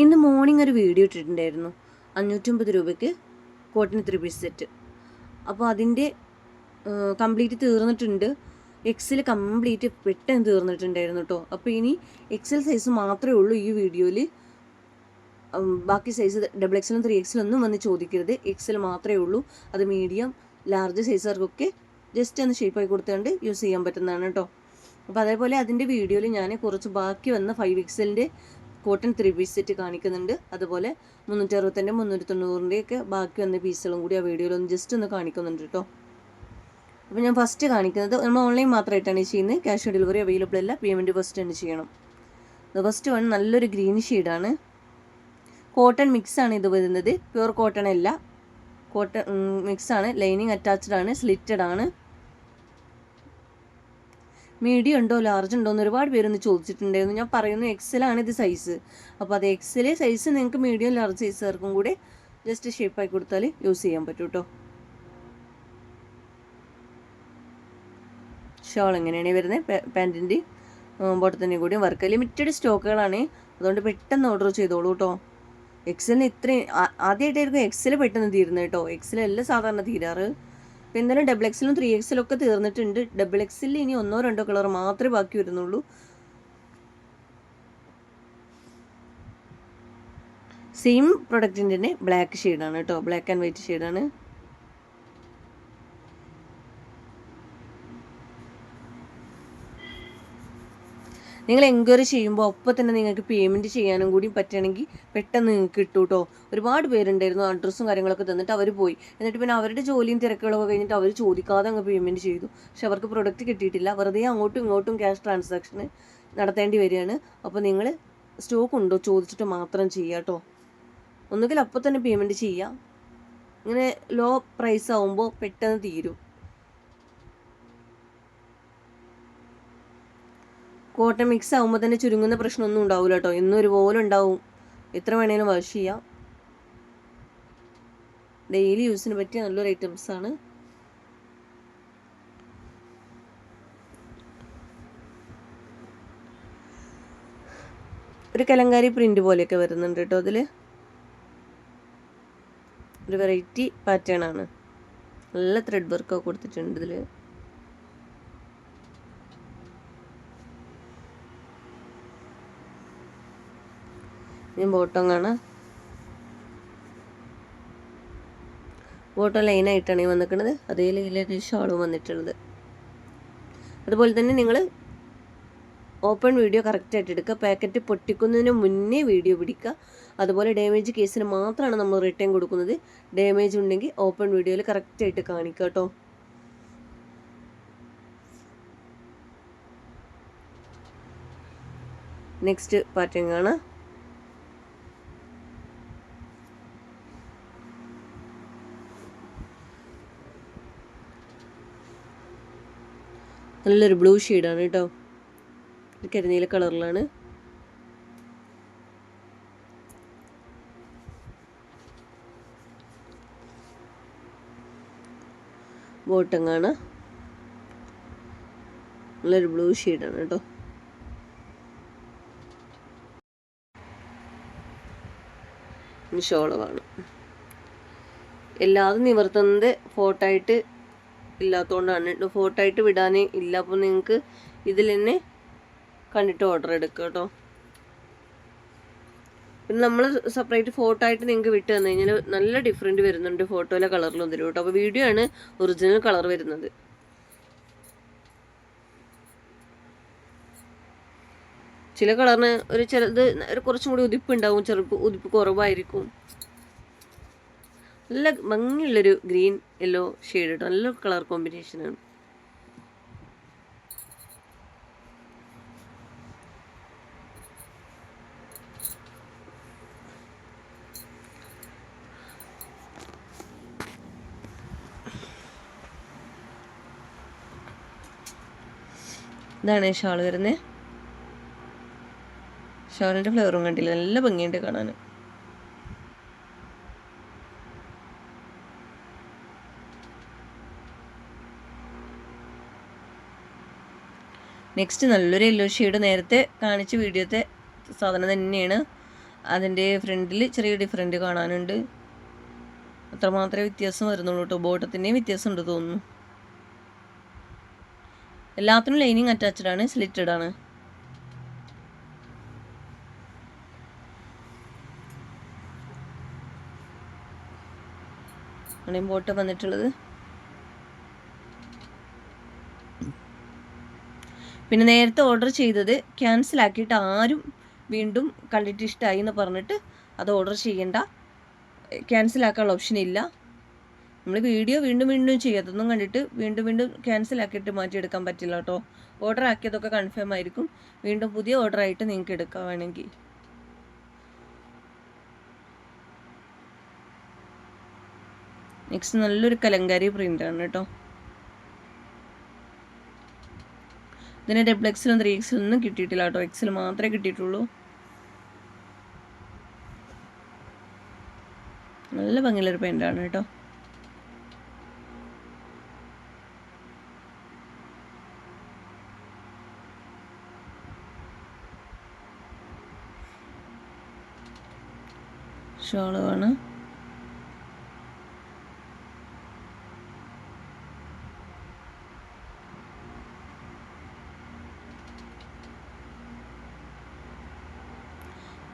ഇന്ന് മോർണിംഗ് ഒരു വീഡിയോ ഇട്ടിട്ടുണ്ടായിരുന്നു. അഞ്ഞൂറ്റമ്പത് രൂപയ്ക്ക് കോട്ടൺ ത്രീ പീസ് സെറ്റ് അപ്പോൾ അതിന്റെ കംപ്ലീറ്റ് തീർന്നിട്ടുണ്ട്. എക്സിൽ കംപ്ലീറ്റ് പെട്ടെന്ന് തീർന്നിട്ടുണ്ടായിരുന്നു കേട്ടോ അപ്പോൾ ഇനി എക്സൽ സൈസ് മാത്രമേ ഉള്ളൂ ഈ വീഡിയോയിൽ ബാക്കി സൈസ് ഡബിൾ എക്സലും ത്രീ എക്സലും ഒന്നും വന്ന് ചോദിക്കരുത്. എക്സൽ മാത്രമേ ഉള്ളൂ. അത് മീഡിയം ലാർജ് സൈസുകാർക്കൊക്കെ ജസ്റ്റ് ഒന്ന് ഷേപ്പായി കൊടുത്തുകൊണ്ട് യൂസ് ചെയ്യാൻ പറ്റുന്നതാണ് കേട്ടോ അപ്പോൾ അതേപോലെ അതിന്റെ വീഡിയോയിൽ ഞാൻ കുറച്ച് ബാക്കി വന്ന ഫൈവ് എക്സലിന്റെ കോട്ടൺ ത്രീ പീസ് സെറ്റ് കാണിക്കുന്നുണ്ട്. അതുപോലെ മുന്നൂറ്റി അറുപത്തിന്റെ മുന്നൂറ്റി തൊണ്ണൂറിന്റെ ഒക്കെ ബാക്കി വന്ന പീസുകളും കൂടി ആ വീഡിയോയിൽ ഒന്ന് ജസ്റ്റ് ഒന്ന് കാണിക്കുന്നുണ്ട് കേട്ടോ അപ്പോൾ ഞാൻ ഫസ്റ്റ് കാണിക്കുന്നത് നമ്മൾ ഓൺലൈൻ മാത്രമായിട്ടാണ് ചെയ്യുന്നത്. ക്യാഷ് ഓൺ ഡെലിവറി അവൈലബിൾ അല്ല. പേയ്മെന്റ് ഫസ്റ്റ് തന്നെ ചെയ്യണം. ഫസ്റ്റ് വൺ നല്ലൊരു ഗ്രീൻ ഷെയ്ഡാണ് കോട്ടൺ മിക്സ് ആണ് ഇത് വരുന്നത്. പ്യുവർ കോട്ടൺ അല്ല. കോട്ടൺ മിക്സ് ആണ്. ലൈനിങ് അറ്റാച്ച്ഡ് ആണ്. സ്ലിറ്റഡ് ആണ്. മീഡിയം ഉണ്ടോ ലാർജ് ഉണ്ടോ? എന്ന് ഒരുപാട് പേരൊന്ന് ചോദിച്ചിട്ടുണ്ടായിരുന്നു. ഞാൻ പറയുന്നു എക്സലാണ് ഇത് സൈസ് അപ്പോൾ അത് എക്സലെ സൈസ് നിങ്ങൾക്ക് മീഡിയം ലാർജ് സൈസുകാർക്കും കൂടെ ജസ്റ്റ് ഷേപ്പായി കൊടുത്താൽ യൂസ് ചെയ്യാൻ പറ്റും കേട്ടോ ഷോൾ എങ്ങനെയാണ് വരുന്നത്? പാന്റിന്റെ ബോട്ടത്തിന്റെ കൂടി വർക്ക് ലിമിറ്റഡ് സ്റ്റോക്കുകളാണ് അതുകൊണ്ട് പെട്ടെന്ന് ഓർഡർ ചെയ്തോളൂ കേട്ടോ എക്സലിന് ഇത്രയും ആദ്യമായിട്ടായിരിക്കും എക്സൽ പെട്ടെന്ന് തീരുന്നത് കേട്ടോ എക്സലല്ല സാധാരണ തീരാറ്. അപ്പോൾ ഡബിൾ എക്സിലും ത്രീ എക്സിലും ഒക്കെ തീർന്നിട്ടുണ്ട്. ഡബിൾ എക്സിൽ ഇനി ഒന്നോ രണ്ടോ കളർ മാത്രമേ ബാക്കി വരുന്നുള്ളൂ. സെയിം പ്രൊഡക്റ്റിന്റെ തന്നെ ബ്ലാക്ക് ഷെയ്ഡാണ് കേട്ടോ. ബ്ലാക്ക് ആൻഡ് വൈറ്റ് ഷെയ്ഡാണ് നിങ്ങൾ എൻക്വയറി ചെയ്യുമ്പോൾ ഒപ്പം തന്നെ നിങ്ങൾക്ക് പേയ്മെന്റ് ചെയ്യാനും കൂടി പറ്റുകയാണെങ്കിൽ പെട്ടെന്ന് നിങ്ങൾക്ക് കിട്ടും കേട്ടോ ഒരുപാട് പേരുണ്ടായിരുന്നു അഡ്രസ്സും കാര്യങ്ങളൊക്കെ തന്നിട്ട് അവർ പോയി. എന്നിട്ട് പിന്നെ അവരുടെ ജോലിയും തിരക്കുകളൊക്കെ കഴിഞ്ഞിട്ട് അവർ ചോദിക്കാതെ അങ്ങ് പേയ്മെന്റ് ചെയ്തു. പക്ഷെ അവർക്ക് പ്രൊഡക്റ്റ് കിട്ടിയിട്ടില്ല. വെറുതെ അങ്ങോട്ടും ഇങ്ങോട്ടും ക്യാഷ് ട്രാൻസാക്ഷൻ നടത്തേണ്ടി വരികയാണ്. അപ്പോൾ നിങ്ങൾ സ്റ്റോക്ക് ഉണ്ടോ ചോദിച്ചിട്ട് മാത്രം ചെയ്യുക കേട്ടോ. ഒന്നുകിൽ അപ്പോൾ തന്നെ പേയ്മെന്റ് ചെയ്യാം ഇങ്ങനെ ലോ പ്രൈസ് ആവുമ്പോൾ പെട്ടെന്ന് തീരും. കോട്ടൺ മിക്സ് ആകുമ്പോൾ തന്നെ ചുരുങ്ങുന്ന പ്രശ്നമൊന്നും ഉണ്ടാവില്ല കേട്ടോ ഇന്നും ഒരുപോലെ ഉണ്ടാവും. എത്ര വേണേലും വാഷ് ചെയ്യാം. ഡെയിലി യൂസിന് പറ്റിയ നല്ലൊരു ഐറ്റംസ് ആണ്. ഒരു കലങ്കാരി പ്രിന്റ് പോലെയൊക്കെ വരുന്നുണ്ട് കേട്ടോ അതിൽ ഒരു വെറൈറ്റി പാറ്റേൺ ആണ്. നല്ല ത്രെഡ് വർക്കൊക്കെ കൊടുത്തിട്ടുണ്ട് ഇതിൽ ഇനി ബോട്ടം കാണാം. ബോട്ടം ലൈനായിട്ടാണ് ഈ വന്നിക്കുന്നത് അതേ ലൈനിലൊരു ഷോളും വന്നിട്ടുള്ളത്. അതുപോലെ തന്നെ നിങ്ങൾ ഓപ്പൺ വീഡിയോ കറക്റ്റായിട്ട് എടുക്കുക. പാക്കറ്റ് പൊട്ടിക്കുന്നതിന് മുന്നേ വീഡിയോ പിടിക്കുക. അതുപോലെ ഡാമേജ് കേസിന് മാത്രമാണ് നമ്മൾ റിട്ടേൺ കൊടുക്കുന്നത്. ഡാമേജ് ഉണ്ടെങ്കിൽ ഓപ്പൺ വീഡിയോയിൽ കറക്റ്റായിട്ട് കാണിക്കുക കേട്ടോ നെക്സ്റ്റ് പാറ്റേൺ കാണാം. നല്ലൊരു ബ്ലൂ ഷെയ്ഡാണ് കേട്ടോ. കരിനീല കളറിലാണ്. ബോട്ടം കാണാം നല്ലൊരു ബ്ലൂ ഷെയ്ഡാണ് കേട്ടോ. ഷോൾ കാണും എല്ലാതും നിവർത്തുന്നത് ഫോട്ടോ ആയിട്ട് ഇല്ലാത്തതുകൊണ്ടാണ് ഫോട്ടോ ആയിട്ട് വിടാനേ ഇല്ല. അപ്പോൾ നിങ്ങൾക്ക് ഇതിൽ തന്നെ കണ്ടിട്ട് ഓർഡർ എടുക്കുക കേട്ടോ പിന്നെ നമ്മൾ സെപ്പറേറ്റ് ഫോട്ടോ ആയിട്ട് നിങ്ങൾക്ക് വിട്ട് തന്നു കഴിഞ്ഞാൽ നല്ല ഡിഫറെന്റ് വരുന്നുണ്ട് ഫോട്ടോയിലെ കളറിലും തരും കേട്ടോ അപ്പോൾ വീഡിയോ ആണ് ഒറിജിനൽ കളർ വരുന്നത്. ചില കളറിന് ഒരു ചിലത് ഒരു കുറച്ചും കൂടി ഉതിപ്പ് ഉണ്ടാവും. ചെറുപ്പ് ഉതിപ്പ് കുറവായിരിക്കും. നല്ല ഭംഗിയുള്ളൊരു ഗ്രീൻ യെല്ലോ ഷെയ്ഡ് കേട്ടോ നല്ല കളർ കോമ്പിനേഷനാണ് ഇതാണ് ഷാൾ വരുന്നത്. ഷാളിന്റെ ഫ്ലേവറും കണ്ടില്ല? നല്ല ഭംഗിയുണ്ട് കാണാൻ. നെക്സ്റ്റ് നല്ലൊരു യെല്ലോ ഷെയ്ഡ് നേരത്തെ കാണിച്ച വീഡിയോത്തെ സാധനം തന്നെയാണ്. അതിന്റെ ഫ്രണ്ടിൽ ചെറിയ ഡിഫറെന്റ് കാണാനുണ്ട്. അത്രമാത്രമേ വ്യത്യാസം വരുന്നുള്ളൂ കേട്ടോ ബോട്ടത്തിന്റെയും വ്യത്യാസം ഉണ്ട് തോന്നുന്നു. എല്ലാത്തിനും ലൈനിങ് അറ്റാച്ച്ഡ് ആണ് സ്ലിറ്റഡ് ആണ്. ബോട്ട് വന്നിട്ടുള്ളത്. പിന്നെ നേരത്തെ ഓർഡർ ചെയ്തത് ക്യാൻസൽ ആക്കിയിട്ട് ആരും വീണ്ടും കണ്ടിട്ട് ഇഷ്ടമായി എന്ന് പറഞ്ഞിട്ട് അത് ഓർഡർ ചെയ്യണ്ട. ക്യാൻസൽ ആക്കാനുള്ള ഓപ്ഷൻ ഇല്ല. നമ്മൾ വീഡിയോ വീണ്ടും വീണ്ടും ചെയ്യാത്തതൊന്നും കണ്ടിട്ട് വീണ്ടും വീണ്ടും ക്യാൻസൽ ആക്കിയിട്ട് മാറ്റിയെടുക്കാൻ പറ്റില്ല കേട്ടോ. ഓർഡർ ആക്കിയതൊക്കെ കൺഫേം ആയിരിക്കും. വീണ്ടും പുതിയ ഓർഡർ ആയിട്ട് നിങ്ങൾക്ക് എടുക്കാം വേണമെങ്കിൽ നെക്സ്റ്റ് നല്ലൊരു കലങ്കാരി പ്രിന്റാണ് കേട്ടോ. ഇതിന് ഡബിൾ എക്സിലും ത്രീ എക്സിലും ഒന്നും കിട്ടിയിട്ടില്ല കേട്ടോ. എക്സിൽ മാത്രമേ കിട്ടിയിട്ടുള്ളൂ. നല്ല ഭംഗിയുള്ളൊരു പെയിന്റാണ് കേട്ടോ. ഷോൾ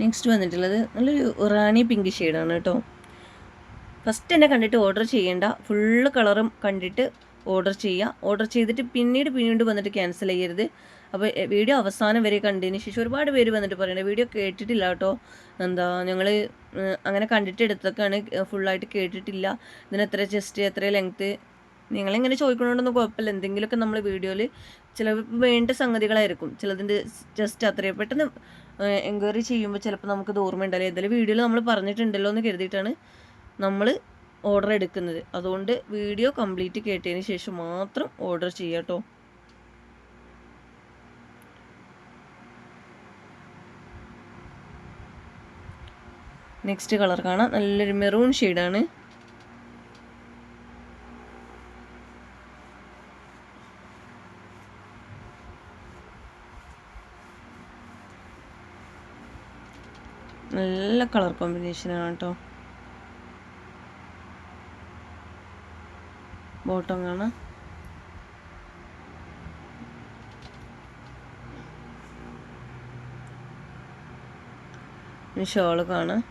നെക്സ്റ്റ് വന്നിട്ടുള്ളത് നല്ലൊരു റാണി പിങ്ക് ഷെയ്ഡാണ് കേട്ടോ. ഫസ്റ്റ് തന്നെ കണ്ടിട്ട് ഓർഡർ ചെയ്യേണ്ട. ഫുള്ള് കളറും കണ്ടിട്ട് ഓർഡർ ചെയ്യുക ഓർഡർ ചെയ്തിട്ട് പിന്നീട് പിന്നീട് വന്നിട്ട് ക്യാൻസൽ ചെയ്യരുത്. അപ്പോൾ വീഡിയോ അവസാനം വരെ കണ്ടതിന് ശേഷം ഒരുപാട് പേര് വന്നിട്ട് പറയണേ വീഡിയോ കേട്ടിട്ടില്ല കേട്ടോ. എന്താ ഞങ്ങൾ അങ്ങനെ കണ്ടിട്ട് എടുത്തൊക്കെയാണ് ഫുള്ളായിട്ട് കേട്ടിട്ടില്ല. ഇതിന് എത്ര ചെസ്റ്റ് എത്ര ലെങ്ത്ത് നിങ്ങളിങ്ങനെ ചോദിക്കണോണ്ടൊന്നും കുഴപ്പമില്ല. എന്തെങ്കിലുമൊക്കെ നമ്മൾ വീഡിയോയിൽ ചില വേണ്ട സംഗതികളായിരിക്കും. ചിലതിന്റെ ജസ്റ്റ് അത്രയും പെട്ടെന്ന് എൻക്വയറി ചെയ്യുമ്പോൾ ചിലപ്പോൾ നമുക്കത് ഓർമ്മ ഉണ്ടല്ലോ ഏതായാലും വീഡിയോയിൽ നമ്മൾ പറഞ്ഞിട്ടുണ്ടല്ലോ എന്ന് കരുതിയിട്ടാണ് നമ്മൾ ഓർഡർ എടുക്കുന്നത്. അതുകൊണ്ട് വീഡിയോ കംപ്ലീറ്റ് കേട്ടതിന് ശേഷം മാത്രം ഓർഡർ ചെയ്യാട്ടോ നെക്സ്റ്റ് കളർ കാണാം. നല്ലൊരു മെറൂൺ ഷെയ്ഡാണ് നല്ല കളർ കോമ്പിനേഷനാണ് കേട്ടോ. ബോട്ടം കാണാം ഷോൾ കാണാം.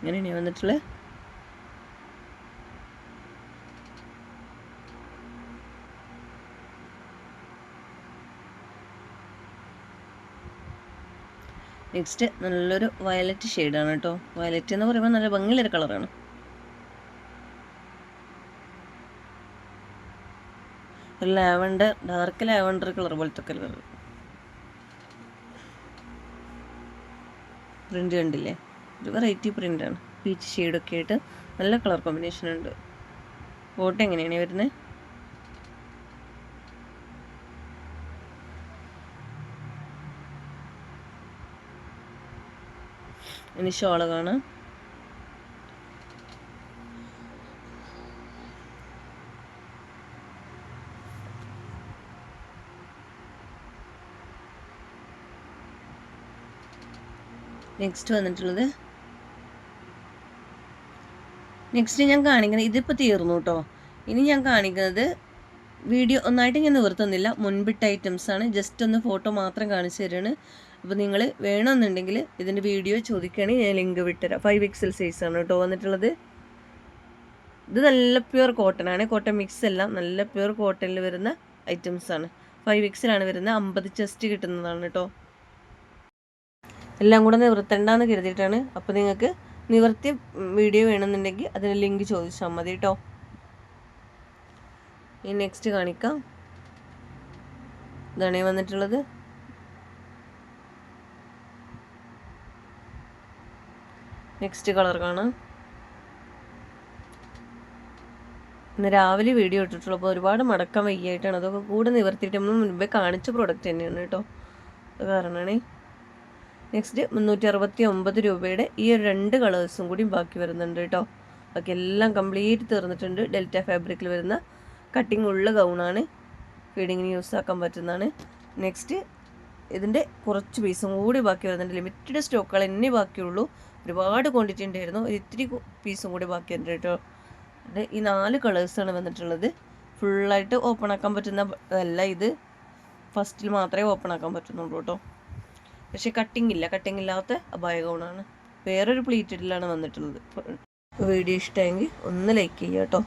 അങ്ങനെയാണ് വന്നിട്ടുള്ളത്? നെക്സ്റ്റ് നല്ലൊരു വയലറ്റ് ഷെയ്ഡാണ് കേട്ടോ. വയലറ്റ് എന്ന് പറയുമ്പോൾ നല്ല ഭംഗിയുള്ളൊരു കളറാണ്. ഒരു ലാവണ്ടർ ഡാർക്ക് ലാവണ്ടർ കളർ പോലത്തെ കളർ പ്രിന്റ് കണ്ടില്ലേ? ഒരു വെറൈറ്റി പ്രിന്റാണ് പീച്ച് ഷെയ്ഡൊക്കെ ആയിട്ട് നല്ല കളർ കോമ്പിനേഷൻ ഉണ്ട്. ഫോട്ടോ എങ്ങനെയാണ് വരുന്നത്? ഇനി ഷോൾ കാണാം. നെക്സ്റ്റ് വന്നിട്ടുള്ളത്. നെക്സ്റ്റ് ഞാൻ കാണിക്കുന്നത് ഇതിപ്പോൾ തീർന്നു കേട്ടോ. ഇനി ഞാൻ കാണിക്കുന്നത് വീഡിയോ ഒന്നായിട്ട് ഞാൻ നിവർത്തുന്നില്ല. മുൻപിട്ട ഐറ്റംസാണ് ജസ്റ്റ് ഒന്ന് ഫോട്ടോ മാത്രം കാണിച്ചു തരാണ്. അപ്പോൾ നിങ്ങൾ വേണമെന്നുണ്ടെങ്കിൽ ഇതിന്റെ വീഡിയോ ചോദിക്കുകയാണെങ്കിൽ ഞാൻ ലിങ്ക് വിട്ടുതരാം. ഫൈവ് എക്സൽ ആണ് കേട്ടോ വന്നിട്ടുള്ളത്. ഇത് നല്ല പ്യുവർ കോട്ടൺ ആണ്. കോട്ടൺ മിക്സ് എല്ലാം നല്ല പ്യുവർ കോട്ടണിൽ വരുന്ന ഐറ്റംസ് ആണ്. ഫൈവ് എക്സിലാണ് വരുന്നത്. അമ്പത് ചെസ്റ്റ് കിട്ടുന്നതാണ് കേട്ടോ. എല്ലാം കൂടെ നിവർത്തണ്ടെന്ന് കരുതിയിട്ടാണ്. അപ്പോൾ നിങ്ങൾക്ക് നിവർത്തി വീഡിയോ വേണമെന്നുണ്ടെങ്കിൽ അതിന് ലിങ്ക് ചോദിച്ചാൽ മതി കേട്ടോ. ഈ നെക്സ്റ്റ് കാണിക്കാം. ഇതാണ് വന്നിട്ടുള്ളത്. നെക്സ്റ്റ് കളർ കാണാം. ഇന്ന് രാവിലെ വീഡിയോ ഇട്ടിട്ടുള്ളൂ. അപ്പോൾ ഒരുപാട് മടക്കം വയ്യായിട്ടാണ് അതൊക്കെ കൂടെ നിവർത്തിയിട്ട് നമ്മൾ മുൻപേ കാണിച്ച പ്രോഡക്റ്റ് തന്നെയാണ് കേട്ടോ. അത് കാരണമാണേ നെക്സ്റ്റ് മുന്നൂറ്റി അറുപത്തി ഒമ്പത് രൂപയുടെ ഈ ഒരു രണ്ട് കളേഴ്സും കൂടി ബാക്കി വരുന്നുണ്ട് കേട്ടോ. ബാക്കി എല്ലാം കംപ്ലീറ്റ് തീർന്നിട്ടുണ്ട്. ഡെൽറ്റ ഫാബ്രിക്കിൽ വരുന്ന കട്ടിംഗ് ഉള്ള ഗൗണാണ് ഫീഡിങ്ങിന് യൂസ് ആക്കാൻ പറ്റുന്നതാണ്. നെക്സ്റ്റ് ഇതിന്റെ കുറച്ച് പീസും കൂടി ബാക്കി വരുന്നുണ്ട്. ലിമിറ്റഡ് സ്റ്റോക്കുകൾ തന്നെ ബാക്കിയുള്ളൂ. ഒരുപാട് ക്വാണ്ടിറ്റി ഉണ്ടായിരുന്നു. ഒരു ഇത്തിരി പീസും കൂടി ബാക്കിയുണ്ട് കേട്ടോ. ഈ നാല് കളേഴ്സാണ് വന്നിട്ടുള്ളത്. ഫുള്ളായിട്ട് ഓപ്പൺ ആക്കാൻ പറ്റുന്ന അല്ല ഇത് ഫസ്റ്റിൽ മാത്രമേ ഓപ്പൺ ആക്കാൻ പറ്റുന്നുള്ളൂ കേട്ടോ. പക്ഷേ കട്ടിംഗ് ഇല്ല. കട്ടിംഗ് ഇല്ലാത്ത അപായ ഗൗണാണ് വേറൊരു പ്ലീറ്റഡിലാണ് വന്നിട്ടുള്ളത്. വീഡിയോ ഇഷ്ടമെങ്കിൽ ഒന്ന് ലൈക്ക് ചെയ്യുക കേട്ടോ.